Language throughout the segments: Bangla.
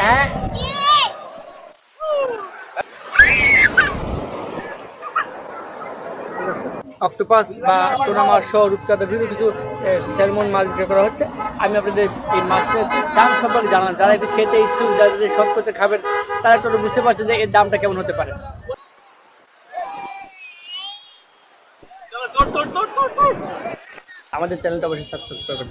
হ্যাঁ। অক্টোপাস বা টোনা মাছ সহ রূপচাঁদা বিভিন্ন কিছু স্যালমন মাছ বিক্রি করা হচ্ছে। আমি আপনাদের এই মাছের দাম সম্পর্কে জানালাম। যারা একটু খেতে ইচ্ছুক যারা যদি শখ করছে খাবেন তারা একটু বুঝতে পারছেন যে এর দামটা কেমন হতে পারে। আমাদের চ্যানেলটা অবশ্যই সাবস্ক্রাইব করবেন।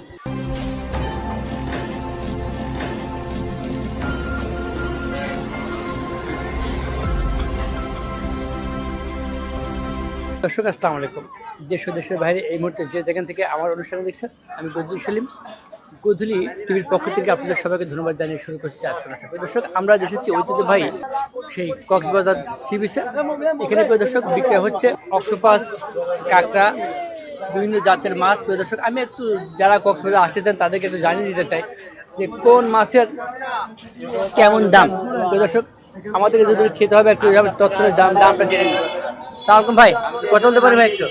দর্শক, আসসালামু আলাইকুম। দেশ ও দেশের বাইরে এই মুহূর্তে যে যেখান থেকে আমার অনুষ্ঠান দেখছেন, আমি গদুল সেলিম। গধুলি টিভির পক্ষ থেকে আপনাদের সবাইকে ধন্যবাদ জানিয়ে শুরু করছি আজকের দর্শক, আমরা এসেছি ঐতিহ্যবাহী সেই কক্সবাজার সি বিচে এখানে দর্শক বিক্রি হচ্ছে অক্টোপাস, কাঁকড়া, বিভিন্ন জাতের মাছ। দর্শক, আমি একটু যারা কক্সবাজার আসতেন তাদেরকে একটু জানিয়ে দিতে চাই যে কোন মাছের কেমন দাম। দর্শক আমাদের যদি খেতে হবে, একটু তথ্যের দাম, দামটা জেনে নিই। ভাই কথা বলতে পারি ভাই একটু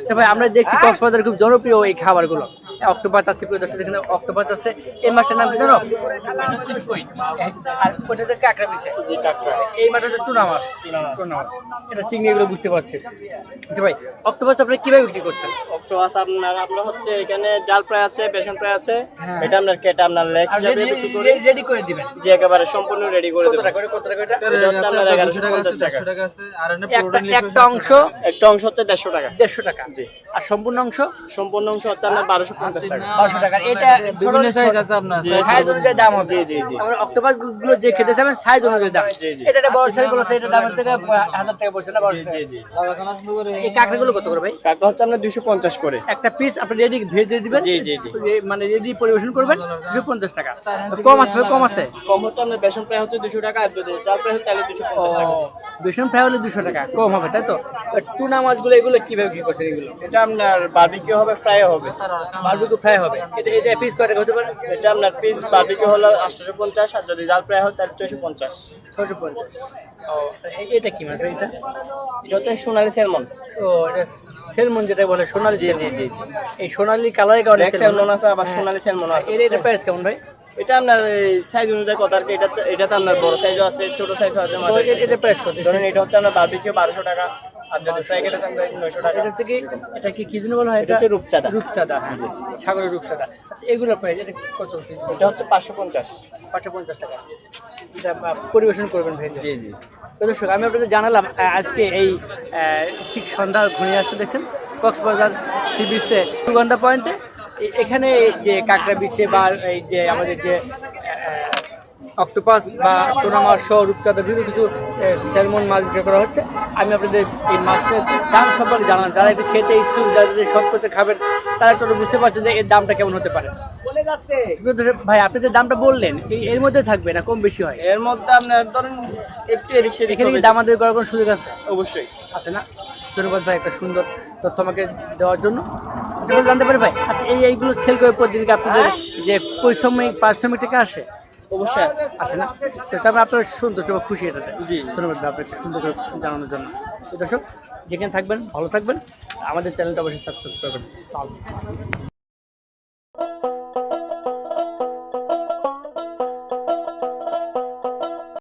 আচ্ছা ভাই আমরা দেখছি কক্সবাজার খুব জনপ্রিয় এই খাবারগুলো অক্টোপাস আছে প্রিয় দর্শক এখানে অক্টোপাস আছে। এই মাছটার নাম কি জানো? আর ওটাতে কাঁকড়া মিশে এই মাছটা টুনা মাছ টুনা মাছ এটা চিংড়ি এগুলো বুঝতে পারছি। আচ্ছা ভাই অক্টোপাস আপনি কীভাবে বিক্রি করছেন? অক্টোপাস আপনার আপনার হচ্ছে এখানে জাল আছে বেসন ফ্রাই আছে। হ্যাঁ। এটা আপনার কেটে আপনার লেগ হিসাবে বিক্রি করি। রেডি করে দিবেন। যে একেবারে সম্পূর্ণ রেডি করে কত টাকা করে কত এটা? টাকা। একটা একটা অংশ একটা অংশ হচ্ছে দেড়শো টাকা। দেড়শো টাকা। আর সম্পূর্ণ অংশ? সম্পূর্ণ অংশ হচ্ছে আপনার বারোশো পঞ্চাশ টাকা। বারোশো টাকা। এটা বিভিন্ন সাইজ আছে আপনার সাইজ অনুযায়ী দাম হবে জি, জি, জি। আমরা অক্টোপাসগুলো যে খেতে চাবেন সাইজ অনুযায়ী দাম। জি, জি। এটা একটা বড় সাইজগুলো এটা দাম হচ্ছে হাজার টাকা পড়ছে না জি জি জি। এই কাঁকড়া গুলো কত করে ভাই? কাঠটা হচ্ছে আপনার দুশো পঞ্চাশ করে। একটা পিস আপনি রেডি ভেজে দিবেন? জি, জি, জি। মানে রেডি পরিবেশন করবেন দুশো পঞ্চাশ টাকা। কম আছে কম আছে? কম হচ্ছে আপনার বেসন ফ্রাই হচ্ছে দুশো টাকা আর যদি জাল ফ্রাই হচ্ছে তাহলে দুশো পঞ্চাশ টাকা। বেসন ফ্রাই হলে দুশো টাকা কম হবে তাই তো? টুনা মাছগুলো এগুলো কীভাবে কি করছেন এগুলো? এটা আপনার বারবিকিউ হবে ফ্রাই হবে। বারবিকিউ ফ্রাই হবে। এটা এটা পিস করে হতে পারে? এটা আপনার পিস বারবিকিউ হলো আটশোশো পঞ্চাশ আর যদি জাল ফ্রাই হয় তাহলে ছয়শো পঞ্চাশ। ছশো পঞ্চাশ। ও এটা কি মাছ ভাই এটা? এটা হচ্ছে সোনালি স্যালমন ও এটা সেলমন যেটা বলে সোনালি জি জি জি এই সোনালি কালারের কারণে স্যালমন আছে আবার সোনালি স্যালমন আছে এর এটা প্রাইস কেমন ভাই? এটা আপনার সাইজ অনুযায়ী কথা আর কি এটা এটাতে আপনার বড় সাইজও আছে ছোট সাইজও আছে তো এটা প্রাইস কত? ধরেন এটা হচ্ছে আপনার বারবিকিউ বারোশো টাকা। আর যদি নয়শো টাকা। এটা কি এটা কি কি জন্য বলা হয়? এটা হচ্ছে রূপচাঁদা। রূপচাঁদা হ্যাঁ। সাগরের রূপচাঁদা। আচ্ছা এগুলো প্রাইস এটা কত এটা হচ্ছে পাঁচশো পঞ্চাশ। পাঁচশো পঞ্চাশ টাকা। এটা পরিবেশন করবেন জি জি। দর্শক আমি আপনাদের জানালাম আজকে এই ঠিক সন্ধ্যা ঘনিয়ে আসছে দেখছেন? কক্সবাজার সি বিচে সুগন্ধা পয়েন্টে। এখানে যে কাঁকড়া বিচে বা এই যে আমাদের যে অক্টোপাস বা টোনা মাছ সহ রূপচাঁদা বিভিন্ন কিছু স্যালমন মাছ বিক্রি করা হচ্ছে। আমি আপনাদের এই মাছের দাম সম্পর্কে জানালাম। যারা একটু খেতে ইচ্ছুক যারা যদি শখ করছে খাবেন তারা একটু বুঝতে পারছেন যে এর দামটা কেমন হতে পারে। ভাই আপনি যে দামটা বললেন এর মধ্যে থাকবে না কম বেশি হয়? এর মধ্যে আপনার ধরেন একটু এদিক সেদিক এখানে কি হবে। দামাদের করার কোনো সুযোগ আছে? অবশ্যই। আছে না? ধন্যবাদ ভাই একটা সুন্দর তথ্য আমাকে দেওয়ার জন্য। জানতে পারি ভাই আচ্ছা এই এইগুলো সেল করে প্রতিদিন আপনাদের যে পরিশ্রমিক পারিশ্রমিক টাকা আসে? অবশ্যই আসে না? সেটা আমি আপনার সন্তুষ্ট বা খুশি এটাতে জি। ধন্যবাদ আপনাকে সুন্দর করে জানানোর জন্য। তো দর্শক যেখানে থাকবেন ভালো থাকবেন। আমাদের চ্যানেলটা অবশ্যই সাবস্ক্রাইব করবেন।